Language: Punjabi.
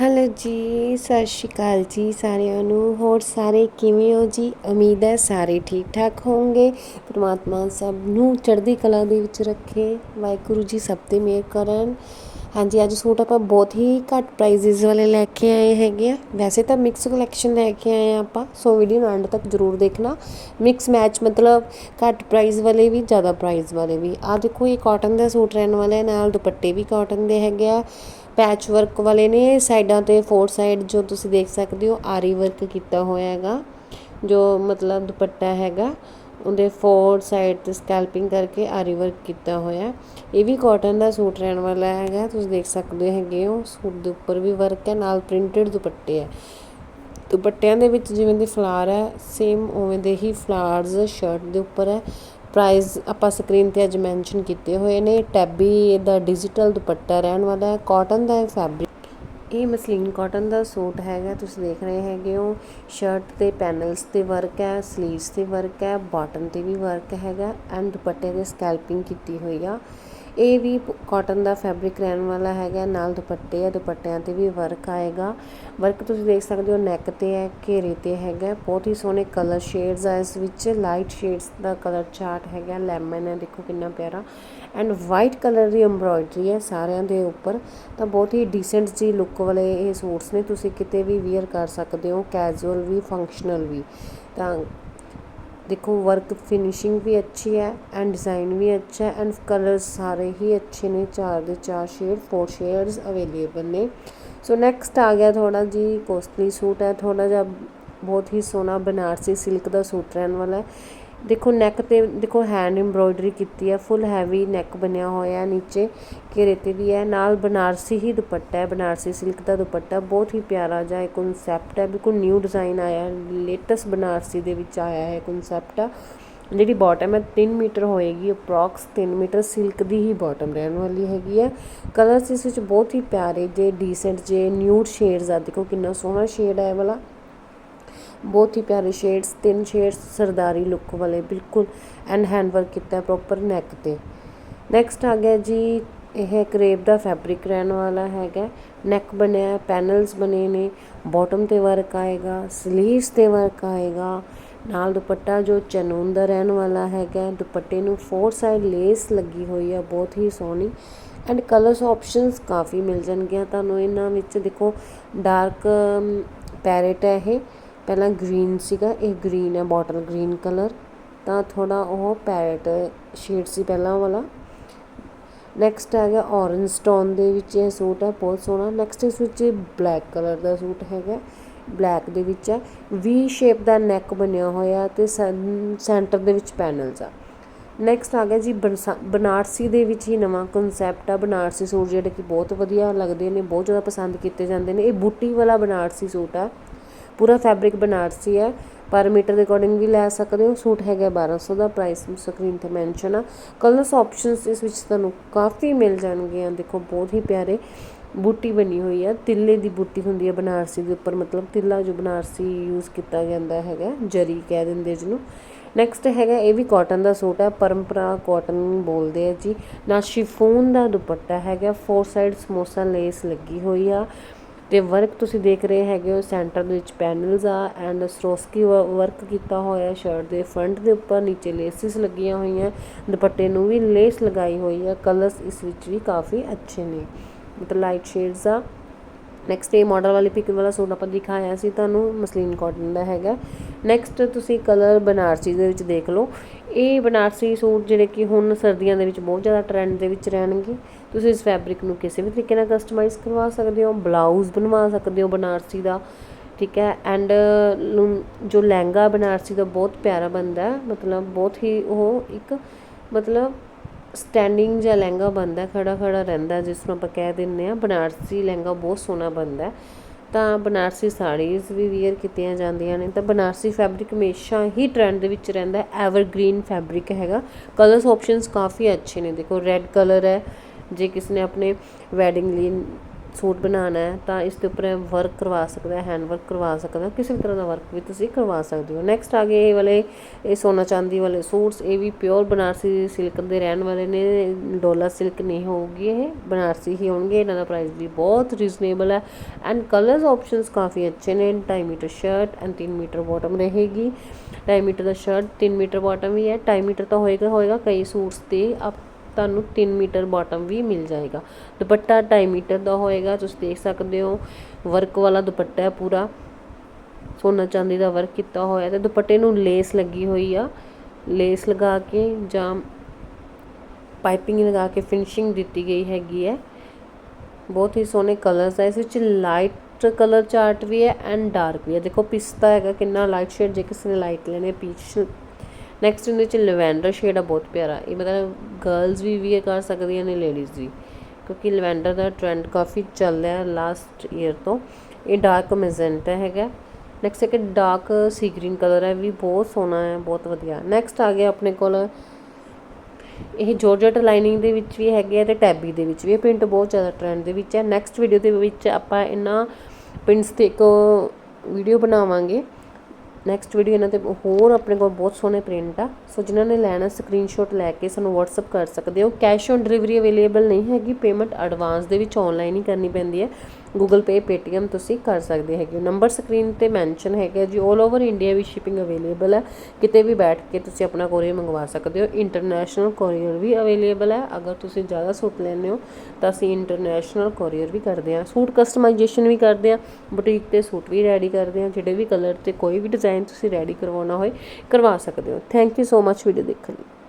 ਹੈਲੋ ਜੀ, ਸਤਿ ਸ਼੍ਰੀ ਅਕਾਲ ਜੀ ਸਾਰਿਆਂ ਨੂੰ। ਹੋਰ ਸਾਰੇ ਕਿਵੇਂ ਹੋ ਜੀ? ਉਮੀਦ ਹੈ ਸਾਰੇ ਠੀਕ ਠਾਕ ਹੋਵੋਗੇ। ਪ੍ਰਮਾਤਮਾ ਸਭ ਨੂੰ ਚੜ੍ਹਦੀ ਕਲਾ ਦੇ ਵਿੱਚ ਰੱਖੇ। ਵਾਹਿਗੁਰੂ ਜੀ ਸਭ ਤੇ ਮਿਹਰ ਕਰਨ। ਹਾਂਜੀ, ਅੱਜ ਸੂਟ ਆਪਾਂ ਬਹੁਤ ਹੀ ਘੱਟ ਪ੍ਰਾਈਸਿਸ ਵਾਲੇ ਲੈ ਕੇ ਆਏ ਹੈਗੇ ਆ। ਵੈਸੇ ਤਾਂ ਮਿਕਸ ਕਲੈਕਸ਼ਨ ਲੈ ਕੇ ਆਏ ਆ ਆਪਾਂ ਸੋ ਵੀਡੀਓ ਨੂੰ ਐਂਡ ਤੱਕ ਜ਼ਰੂਰ ਦੇਖਣਾ। ਮਿਕਸ ਮੈਚ ਮਤਲਬ ਘੱਟ ਪ੍ਰਾਈਸ ਵਾਲੇ ਵੀ, ਜ਼ਿਆਦਾ ਪ੍ਰਾਈਸ ਵਾਲੇ ਵੀ। ਆ ਦੇਖੋ, ਇਹ ਕਾਟਨ ਦਾ ਸੂਟ ਰਹਿਣ ਵਾਲਾ ਹੈ। ਨਾਲ ਦੁਪੱਟੇ ਵੀ ਕਾਟਨ ਦੇ ਹੈਗੇ ਆ। ਪੈਚ ਵਰਕ ਵਾਲੇ ਨੇ ਸਾਈਡਾਂ ਤੇ ਫੋਰ ਸਾਈਡ ਜੋ ਤੁਸੀਂ ਦੇਖ ਸਕਦੇ ਹੋ, ਆਰੀ ਵਰਕ ਕੀਤਾ ਹੋਇਆ ਹੈਗਾ, ਜੋ ਮਤਲਬ ਦੁਪੱਟਾ ਹੈਗਾ, ਉਹਦੇ ਫੋਰ ਸਾਈਡ ਤੇ ਸਕੈਲਪਿੰਗ ਕਰਕੇ ਆਰੀ ਵਰਕ ਕੀਤਾ ਹੋਇਆ। ਇਹ ਵੀ ਕਾਟਨ ਦਾ ਸੂਟ ਰਹਿਣ ਵਾਲਾ ਹੈਗਾ, ਤੁਸੀਂ ਦੇਖ ਸਕਦੇ ਹੈਗੇ ਹੋ, ਸੂਟ ਦੇ ਉੱਪਰ ਵੀ ਵਰਕ ਹੈ, ਨਾਲ ਪ੍ਰਿੰਟਡ ਦੁਪੱਟੇ ਹੈ। ਦੁਪੱਟਿਆਂ ਦੇ ਵਿੱਚ ਜਿਵੇਂ ਦੇ ਫਲਾਰ ਹੈ ਸੇਮ ਉਵੇਂ ਦੇ ਹੀ ਫਲਾਰਸ ਸ਼ਰਟ ਦੇ ਉੱਪਰ ਹੈ ਪ੍ਰਾਈਜ਼ ਆਪਾਂ ਸਕਰੀਨ ਤੇ ਅੱਜ ਮੈਂਸ਼ਨ ਕੀਤੇ ਹੋਏ ਨੇ। ਟੈਬੀ ਇਹਦਾ ਡਿਜੀਟਲ ਦੁਪੱਟਾ ਰਹਿਣ ਵਾਲਾ ਹੈ ਕਾਟਨ ਦਾ ਹੈ ਫੈਬਰਿਕ ਇਹ ਮਸਲੀਨ ਕਾਟਨ ਦਾ ਸੂਟ ਹੈਗਾ, ਤੁਸੀਂ ਦੇਖ ਰਹੇ ਹੈਗੇ ਹੋ। ਸ਼ਰਟ ਤੇ ਪੈਨਲਸ ਤੇ ਵਰਕ ਹੈ ਸਲੀਵਸ ਤੇ ਵਰਕ ਹੈ ਬਾਟਮ ਤੇ ਵੀ ਵਰਕ ਹੈਗਾ ਐਂਡ ਦੁਪੱਟੇ ਦੇ ਸਕੈਲਪਿੰਗ ਕੀਤੀ ਹੋਈ ਆ। ਇਹ ਵੀ ਕਾਟਨ ਦਾ ਫੈਬਰਿਕ ਰਹਿਣ ਵਾਲਾ ਹੈਗਾ, ਨਾਲ ਦੁਪੱਟੇ ਆ, ਦੁਪੱਟਿਆਂ ਤੇ ਵੀ ਵਰਕ ਆਏਗਾ। ਵਰਕ ਤੁਸੀਂ ਦੇਖ ਸਕਦੇ ਹੋ ਨੈਕ ਤੇ ਹੈ, ਘੇਰੇ ਤੇ ਹੈਗਾ। ਬਹੁਤ ਹੀ ਸੋਹਣੇ ਕਲਰ ਸ਼ੇਡਸ ਆ ਇਸ ਵਿੱਚ। ਲਾਈਟ ਸ਼ੇਡਸ ਦਾ ਕਲਰ ਚਾਰਟ ਹੈਗਾ ਲੈਮਨ ਹੈ, ਦੇਖੋ ਕਿੰਨਾ ਪਿਆਰਾ। ਐਂਡ ਵਾਈਟ ਕਲਰ ਦੀ ਐਮਬ੍ਰੋਇਡਰੀ ਹੈ ਸਾਰਿਆਂ ਦੇ ਉੱਪਰ। ਤਾਂ ਬਹੁਤ ਹੀ ਡੀਸੈਂਟ ਜੀ ਲੁੱਕ ਵਾਲੇ ਇਹ ਸੂਟਸ ਨੇ, ਤੁਸੀਂ ਕਿਤੇ ਵੀ ਵੇਅਰ ਕਰ ਸਕਦੇ ਹੋ ਕੈਜੂਅਲ ਵੀ ਫੰਕਸ਼ਨਲ ਵੀ। ਤਾਂ ਦੇਖੋ ਵਰਕ ਫਿਨਿਸ਼ਿੰਗ ਵੀ ਅੱਛੀ ਹੈ ਐਂਡ ਡਿਜ਼ਾਇਨ ਵੀ ਅੱਛਾ ਹੈ ਐਂਡ ਕਲਰਸ ਸਾਰੇ ਹੀ ਅੱਛੇ ਨੇ, ਚਾਰ ਦੇ ਚਾਰ ਸ਼ੇਡ ਫੋਰ ਸ਼ੇਡਸ ਅਵੇਲੇਬਲ ਨੇ। ਸੋ ਨੈਕਸਟ ਆ ਗਿਆ ਥੋੜਾ ਜੀ ਕੋਸਟਲੀ ਸੂਟ ਹੈ। ਥੋੜਾ ਜਿਹਾ ਬਹੁਤ ਹੀ ਸੋਹਣਾ ਬਨਾਰਸੀ ਸਿਲਕ ਦਾ ਸੂਟ ਰਹਿਣ ਵਾਲਾ ਹੈ। ਦੇਖੋ ਨੈਕ ਤੇ ਦੇਖੋ ਹੈਂਡ ਐਮਬ੍ਰੋਇਡਰੀ ਕੀਤੀ ਹੈ ਫੁੱਲ ਹੈਵੀ ਨੈਕ ਬਣਿਆ ਹੋਇਆ ਨੀਚੇ ਘੇਰੇ ਤੇ ਵੀ ਹੈ, ਨਾਲ ਬਨਾਰਸੀ ਹੀ ਦੁਪੱਟਾ ਹੈ, ਬਨਾਰਸੀ ਸਿਲਕ ਦਾ ਦੁਪੱਟਾ, ਬਹੁਤ ਹੀ ਪਿਆਰਾ ਜਿਹਾ ਕਨਸੈਪਟ ਹੈ, ਬਿਲਕੁਲ ਨਿਊ ਡਿਜ਼ਾਈਨ ਆਇਆ ਲੇਟੈਸਟ ਬਨਾਰਸੀ ਦੇ ਵਿੱਚ ਆਇਆ ਹੈ ਕਨਸੈਪਟ ਆ। ਜਿਹੜੀ ਬਾਟਮ ਹੈ 3 ਮੀਟਰ ਹੋਏਗੀ ਅਪਰੋਕਸ 3 ਮੀਟਰ ਸਿਲਕ ਦੀ ਹੀ ਬਾਟਮ ਰਹਿਣ ਵਾਲੀ ਹੈਗੀ ਹੈ। ਕਲਰਸ ਇਸ ਵਿੱਚ ਬਹੁਤ ਹੀ ਪਿਆਰੇ, ਜੇ ਡੀਸੈਂਟ ਜੇ ਨਿਊਡ ਸ਼ੇਡਸ ਆ, ਦੇਖੋ ਕਿੰਨਾ ਸੋਹਣਾ ਸ਼ੇਡ ਹੈ ਇਹ ਵਾਲਾ। ਬਹੁਤ ਹੀ ਪਿਆਰੇ ਸ਼ੇਡਸ ਤਿੰਨ ਸ਼ੇਡਸ ਸਰਦਾਰੀ ਲੁੱਕ ਵਾਲੇ, ਬਿਲਕੁਲ ਐਂਡ ਹੈਂਡ ਵਰਕ ਕੀਤਾ ਪ੍ਰੋਪਰ ਨੈਕ ਤੇ। ਨੈਕਸਟ ਆ ਗਿਆ ਜੀ, ਇਹ ਕਰੇਪ ਦਾ ਫੈਬਰਿਕ ਰਹਿਣ ਵਾਲਾ ਹੈਗਾ। ਨੈਕ ਬਣਿਆ ਪੈਨਲਸ ਬਣੇ ਨੇ ਬਾਟਮ ਤੇ ਵਰਕ ਆਏਗਾ ਸਲੀਵਸ ਤੇ ਵਰਕ ਆਏਗਾ। ਨਾਲ ਦੁਪੱਟਾ ਜੋ ਚਨੂਨ ਦਾ ਰਹਿਣ ਵਾਲਾ ਹੈਗਾ, ਦੁਪੱਟੇ ਨੂੰ ਫੋਰ ਸਾਈਡ ਲੇਸ ਲੱਗੀ ਹੋਈ ਆ, ਬਹੁਤ ਹੀ ਸੋਹਣੀ। ਐਂਡ ਕਲਰਸ ਆਪਸ਼ਨਸ ਕਾਫੀ ਮਿਲ ਜਾਣਗੀਆਂ ਤੁਹਾਨੂੰ ਇਹਨਾਂ ਵਿੱਚ। ਦੇਖੋ ਡਾਰਕ ਪੈਰਟ ਹੈ ਇਹ। ਪਹਿਲਾਂ ਗ੍ਰੀਨ ਸੀਗਾ, ਇਹ ਗ੍ਰੀਨ ਹੈ ਬੋਟਲ ਗ੍ਰੀਨ ਕਲਰ ਤਾਂ ਥੋੜ੍ਹਾ ਉਹ ਪੈਰਟ ਸ਼ੇਡ ਸੀ ਪਹਿਲਾਂ ਵਾਲਾ। ਨੈਕਸਟ ਆ ਗਿਆ ਔਰੰਜ ਸਟੋਨ ਦੇ ਵਿੱਚ ਇਹ ਸੂਟ ਹੈ, ਬਹੁਤ ਸੋਹਣਾ। ਨੈਕਸਟ ਇਸ ਵਿੱਚ ਬਲੈਕ ਕਲਰ ਦਾ ਸੂਟ ਹੈਗਾ। ਬਲੈਕ ਦੇ ਵਿੱਚ ਹੈ। ਵੀ ਸ਼ੇਪ ਦਾ ਨੈਕ ਬਣਿਆ ਹੋਇਆ ਤੇ ਸੈਂਟਰ ਦੇ ਵਿੱਚ ਪੈਨਲਸ ਆ। ਨੈਕਸਟ ਆ ਗਿਆ ਜੀ ਬਨਾਰਸੀ ਦੇ ਵਿੱਚ ਹੀ ਨਵਾਂ ਕਨਸੈਪਟ ਆ। ਬਨਾਰਸੀ ਸੂਟ ਜਿਹੜੇ ਕਿ ਬਹੁਤ ਵਧੀਆ ਲੱਗਦੇ ਨੇ, ਬਹੁਤ ਜ਼ਿਆਦਾ ਪਸੰਦ ਕੀਤੇ ਜਾਂਦੇ ਨੇ। ਇਹ ਬੂਟੀ ਵਾਲਾ ਬਨਾਰਸੀ ਸੂਟ ਆ। ਪੂਰਾ ਫੈਬਰਿਕ ਬਨਾਰਸੀ ਹੈ। ਪਰ ਮੀਟਰ ਦੇ ਅਕੋਰਡਿੰਗ ਵੀ ਲੈ ਸਕਦੇ ਹੋ। ਸੂਟ ਹੈਗਾ 1200 ਦਾ ਪ੍ਰਾਈਸ ਸਕਰੀਨ ਤੇ ਮੈਂਸ਼ਨ ਆ। ਕਲਰਸ ਆਪਸ਼ਨਸ ਇਸ ਵਿੱਚ ਤੁਹਾਨੂੰ ਕਾਫੀ ਮਿਲ ਜਾਣਗੇ ਦੇਖੋ, ਬਹੁਤ ਹੀ ਪਿਆਰੇ ਬੂਟੀ ਬਣੀ ਹੋਈ ਆ। ਤਿੱਲੇ ਦੀ ਬੂਟੀ ਹੁੰਦੀ ਆ ਬਨਾਰਸੀ ਦੇ ਉੱਪਰ। ਮਤਲਬ ਤਿੱਲਾ ਜੋ ਬਨਾਰਸੀ ਯੂਜ਼ ਕੀਤਾ ਜਾਂਦਾ ਹੈਗਾ, ਜਰੀ ਕਹਿ ਦਿੰਦੇ ਜਿਹਨੂੰ। ਨੈਕਸਟ ਹੈਗਾ, ਇਹ ਵੀ ਕਾਟਨ ਦਾ ਸੂਟ ਹੈ ਪਰੰਪਰਾ ਕਾਟਨ ਬੋਲਦੇ ਆ ਜੀ। ਨਾ ਸ਼ਿਫੋਨ ਦਾ ਦੁਪੱਟਾ ਹੈਗਾ। ਫੋਰ ਸਾਈਡ ਸਮੋਸਾ ਲੇਸ ਲੱਗੀ ਹੋਈ ਆ। ਤੇ ਵਰਕ ਤੁਸੀਂ ਦੇਖ ਰਹੇ ਹੈਗੇ ਹੋ ਸੈਂਟਰ ਦੇ ਵਿੱਚ ਪੈਨਲਸ ਆ ਐਂਡ ਸਰੋਸਕੀ ਵਰਕ ਕੀਤਾ ਹੋਇਆ ਸ਼ਰਟ ਦੇ ਫਰੰਟ ਦੇ ਉੱਪਰ, ਨੀਚੇ ਲੇਸਿਸ ਲੱਗੀਆਂ ਹੋਈਆਂ, ਦੁਪੱਟੇ ਨੂੰ ਵੀ ਲੇਸ ਲਗਾਈ ਹੋਈ ਆ ਕਲਰਸ ਇਸ ਵਿੱਚ ਵੀ ਕਾਫੀ ਅੱਛੇ ਨੇ। ਮਤਲਬ ਲਾਈਟ ਸ਼ੇਡਸ ਆ। ਨੈਕਸਟ ਇਹ ਮਾਡਲ ਵਾਲੀ ਪਿਕ ਵਾਲਾ ਸੂਟ ਆਪਾਂ ਦਿਖਾਇਆ ਸੀ, ਤੁਹਾਨੂੰ ਮਸਲੀਨ ਕਾਟਨ ਦਾ ਹੈਗਾ। ਨੈਕਸਟ ਤੁਸੀਂ ਕਲਰ ਬਨਾਰਸੀ ਦੇ ਵਿੱਚ ਦੇਖ ਲਓ। ਇਹ ਬਨਾਰਸੀ ਸੂਟ ਜਿਹੜੇ ਕਿ ਹੁਣ ਸਰਦੀਆਂ ਦੇ ਵਿੱਚ ਬਹੁਤ ਜ਼ਿਆਦਾ ਟ੍ਰੈਂਡ ਦੇ ਵਿੱਚ ਰਹਿਣਗੇ। ਤੁਸੀਂ ਇਸ ਫੈਬਰਿਕ ਨੂੰ ਕਿਸੇ ਵੀ ਤਰੀਕੇ ਨਾਲ ਕਸਟਮਾਈਜ਼ ਕਰਵਾ ਸਕਦੇ ਹੋ ਬਲਾਊਜ਼ ਬਣਵਾ ਸਕਦੇ ਹੋ ਬਨਾਰਸੀ ਦਾ, ਠੀਕ ਹੈ? ਐਂਡ ਜੋ ਲਹਿੰਗਾ ਬਨਾਰਸੀ ਦਾ ਬਹੁਤ ਪਿਆਰਾ ਬਣਦਾ ਮਤਲਬ ਬਹੁਤ ਹੀ ਉਹ ਇੱਕ, ਮਤਲਬ ਸਟੈਂਡਿੰਗ ਜਾਂ ਲਹਿੰਗਾ ਬਣਦਾ ਖੜ੍ਹਾ ਖੜ੍ਹਾ ਰਹਿੰਦਾ, ਜਿਸ ਨੂੰ ਆਪਾਂ ਕਹਿ ਦਿੰਦੇ ਹਾਂ, ਬਨਾਰਸੀ ਲਹਿੰਗਾ ਬਹੁਤ ਸੋਹਣਾ ਬਣਦਾ ਤਾਂ ਬਨਾਰਸੀ ਸਾੜੀਜ਼ ਵੀ ਵੇਅਰ ਕੀਤੀਆਂ ਜਾਂਦੀਆਂ ਨੇ, ਤਾਂ ਬਨਾਰਸੀ ਫੈਬਰਿਕ ਹਮੇਸ਼ਾ ਹੀ ਟ੍ਰੈਂਡ ਦੇ ਵਿੱਚ ਰਹਿੰਦਾ ਐਵਰਗ੍ਰੀਨ ਫੈਬਰਿਕ ਹੈਗਾ। ਕਲਰਸ ਆਪਸ਼ਨਸ ਕਾਫੀ ਅੱਛੇ ਨੇ, ਦੇਖੋ ਰੈੱਡ ਕਲਰ ਹੈ, ਜੇ ਕਿਸ ਨੇ ਆਪਣੇ ਵੈਡਿੰਗ ਲਈ ਸੂਟ ਬਣਾਉਣਾ ਤਾਂ ਇਸ ਦੇ ਉੱਪਰ ਵਰਕ ਕਰਵਾ ਸਕਦਾ ਹੈਂਡ ਵਰਕ ਕਰਵਾ ਸਕਦਾ ਕਿਸੇ ਵੀ ਤਰ੍ਹਾਂ ਦਾ ਵਰਕ ਵੀ ਤੁਸੀਂ ਕਰਵਾ ਸਕਦੇ ਹੋ। ਨੈਕਸਟ ਆ ਗਏ ਇਹ ਵਾਲੇ, ਇਹ ਸੋਨਾ ਚਾਂਦੀ ਵਾਲੇ ਸੂਟਸ, ਇਹ ਵੀ ਪਿਓਰ ਬਨਾਰਸੀ ਸਿਲਕ ਦੇ ਰਹਿਣ ਵਾਲੇ ਨੇ, ਡੋਲਾ ਸਿਲਕ ਨਹੀਂ ਹੋਊਗੀ ਇਹ, ਬਨਾਰਸੀ ਹੀ ਹੋਣਗੇ, ਇਹਨਾਂ ਦਾ ਪ੍ਰਾਈਸ ਵੀ ਬਹੁਤ ਰੀਜ਼ਨੇਬਲ ਹੈ। ਐਂਡ ਕਲਰਸ ਆਪਸ਼ਨਸ ਕਾਫੀ ਅੱਛੇ ਨੇ 2.5 metre shirt and 3 metre bottom ਰਹੇਗੀ। 2.5 ਮੀਟਰ ਦਾ ਸ਼ਰਟ 3 ਮੀਟਰ ਬਾਟਮ ਵੀ ਹੈ 2.5 ਮੀਟਰ ਤਾਂ ਹੋਏਗਾ ਹੋਏਗਾ ਕਈ ਸੂਟਸ ਤੇ, ਆਪ ਤੁਹਾਨੂੰ 3 ਮੀਟਰ ਬਾਟਮ ਵੀ ਮਿਲ ਜਾਏਗਾ। ਦੁਪੱਟਾ 2.5 ਮੀਟਰ ਦਾ ਹੋਏਗਾ, ਤੁਸੀਂ ਦੇਖ ਸਕਦੇ ਹੋ ਵਰਕ ਵਾਲਾ ਦੁਪੱਟਾ ਹੈ ਪੂਰਾ। ਸੋਨਾ ਚਾਂਦੀ ਦਾ ਵਰਕ ਕੀਤਾ ਹੋਇਆ ਤੇ ਦੁਪੱਟੇ ਨੂੰ ਲੇਸ ਲੱਗੀ ਹੋਈ ਆ। ਲੇਸ ਲਗਾ ਕੇ ਜਾਂ ਪਾਈਪਿੰਗ ਲਗਾ ਕੇ ਫਿਨਿਸ਼ਿੰਗ ਦਿੱਤੀ ਗਈ ਹੈਗੀ ਹੈ। ਬਹੁਤ ਹੀ ਸੋਹਣੇ ਕਲਰਸ ਆ, ਇਸ ਵਿੱਚ ਲਾਈਟ ਕਲਰ ਚਾਰਟ ਵੀ ਹੈ ਐਂਡ ਡਾਰਕ ਵੀ ਹੈ। ਦੇਖੋ, ਪਿਸਤਾ ਹੈਗਾ, ਕਿੰਨਾ ਲਾਈਟ ਸ਼ੇਡ ਜੇ ਕਿਸੇ ਨੇ ਲਾਈਟ ਲੈਣੇ ਪੀਚ ਨੈਕਸਟ ਇਹਦੇ ਵਿੱਚ ਲਵੈਂਡਰ ਸ਼ੇਡ ਆ, ਬਹੁਤ ਪਿਆਰਾ। ਇਹ ਮਤਲਬ ਗਰਲਸ ਵੀ ਵੀ ਕਰ ਸਕਦੀਆਂ ਨੇ ਲੇਡੀਜ਼ ਵੀ। ਕਿਉਂਕਿ ਲਵੈਂਡਰ ਦਾ ਟ੍ਰੈਂਡ ਕਾਫੀ ਚੱਲ ਰਿਹਾ ਲਾਸਟ ਈਅਰ ਤੋਂ। ਇਹ ਡਾਰਕ ਮੈਜੈਂਟਾ ਹੈਗਾ। ਨੈਕਸਟ ਇੱਕ ਡਾਰਕ ਸੀ ਗ੍ਰੀਨ ਕਲਰ ਹੈ ਵੀ ਬਹੁਤ ਸੋਹਣਾ ਹੈ, ਬਹੁਤ ਵਧੀਆ। ਨੈਕਸਟ ਆ ਗਿਆ ਆਪਣੇ ਕੋਲ। ਇਹ ਜੋਰਜਟ ਲਾਈਨਿੰਗ ਦੇ ਵਿੱਚ ਵੀ ਹੈਗੇ ਆ ਤੇ ਟੈਬੀ ਦੇ ਵਿੱਚ ਵੀ। ਇਹ ਪ੍ਰਿੰਟ ਬਹੁਤ ਜ਼ਿਆਦਾ ਟ੍ਰੈਂਡ ਦੇ ਵਿੱਚ ਹੈ। ਨੈਕਸਟ ਵੀਡੀਓ ਦੇ ਵਿੱਚ ਆਪਾਂ ਇਹਨਾਂ ਪ੍ਰਿੰਟਸ ਤੇ ਇੱਕ ਵੀਡੀਓ ਬਣਾਵਾਂਗੇ। ਨੈਕਸਟ ਵੀਡੀਓ ਇਹਨਾਂ ਤੇ ਹੋਰ ਆਪਣੇ ਕੋਲ ਬਹੁਤ ਸੋਹਣੇ ਪ੍ਰਿੰਟ ਆ। ਸੋ ਜਿਨ੍ਹਾਂ ਨੇ ਲੈਣਾ ਸਕਰੀਨਸ਼ਾਟ ਲੈ ਕੇ ਸਾਨੂੰ WhatsApp ਕਰ ਸਕਦੇ ਹੋ। ਕੈਸ਼ ਔਨ ਡਿਲੀਵਰੀ ਅਵੇਲੇਬਲ ਨਹੀਂ ਹੈਗੀ ਪੇਮੈਂਟ ਐਡਵਾਂਸ ਦੇ ਵਿੱਚ ਆਨਲਾਈਨ ਹੀ ਕਰਨੀ ਪੈਂਦੀ ਹੈ। Google Pay, Paytm ਤੁਸੀਂ ਕਰ ਸਕਦੇ ਹੈਗੇ ਹੋ। ਨੰਬਰ ਸਕਰੀਨ ਤੇ ਮੈਂਸ਼ਨ ਹੈਗਾ ਜੀ 올 ਓਵਰ ਇੰਡੀਆ ਵੀ ਸ਼ਿਪਿੰਗ ਅਵੇਲੇਬਲ ਹੈ। ਕਿਤੇ ਵੀ ਬੈਠ ਕੇ ਤੁਸੀਂ ਆਪਣਾ ਕੋਰੀਅਰ ਮੰਗਵਾ ਸਕਦੇ ਹੋ। ਇੰਟਰਨੈਸ਼ਨਲ ਕੋਰੀਅਰ ਵੀ ਅਵੇਲੇਬਲ ਹੈ। ਅਗਰ ਤੁਸੀਂ ਜ਼ਿਆਦਾ ਸੂਟ ਲੈਣੇ ਹੋ, ਤਾਂ ਅਸੀਂ ਇੰਟਰਨੈਸ਼ਨਲ ਕੋਰੀਅਰ ਵੀ ਕਰਦੇ ਹਾਂ। ਸੂਟ ਕਸਟਮਾਈਜੇਸ਼ਨ ਵੀ ਕਰਦੇ ਹਾਂ। ਬੁਟੀਕ ਤੇ ਸੂਟ ਵੀ ਰੈਡੀ ਕਰਦੇ ਹਾਂ। ਜਿਹੜੇ ਵੀ ਕਲਰ ਤੇ ਕੋਈ ਵੀ ਡਿਜ਼ਾਈਨ ਤੁਸੀਂ ਰੈਡੀ ਕਰਵਾਉਣਾ ਹੋਏ, ਕਰਵਾ ਸਕਦੇ ਹੋ। Thank you so much video ਦੇਖਣ ਲਈ।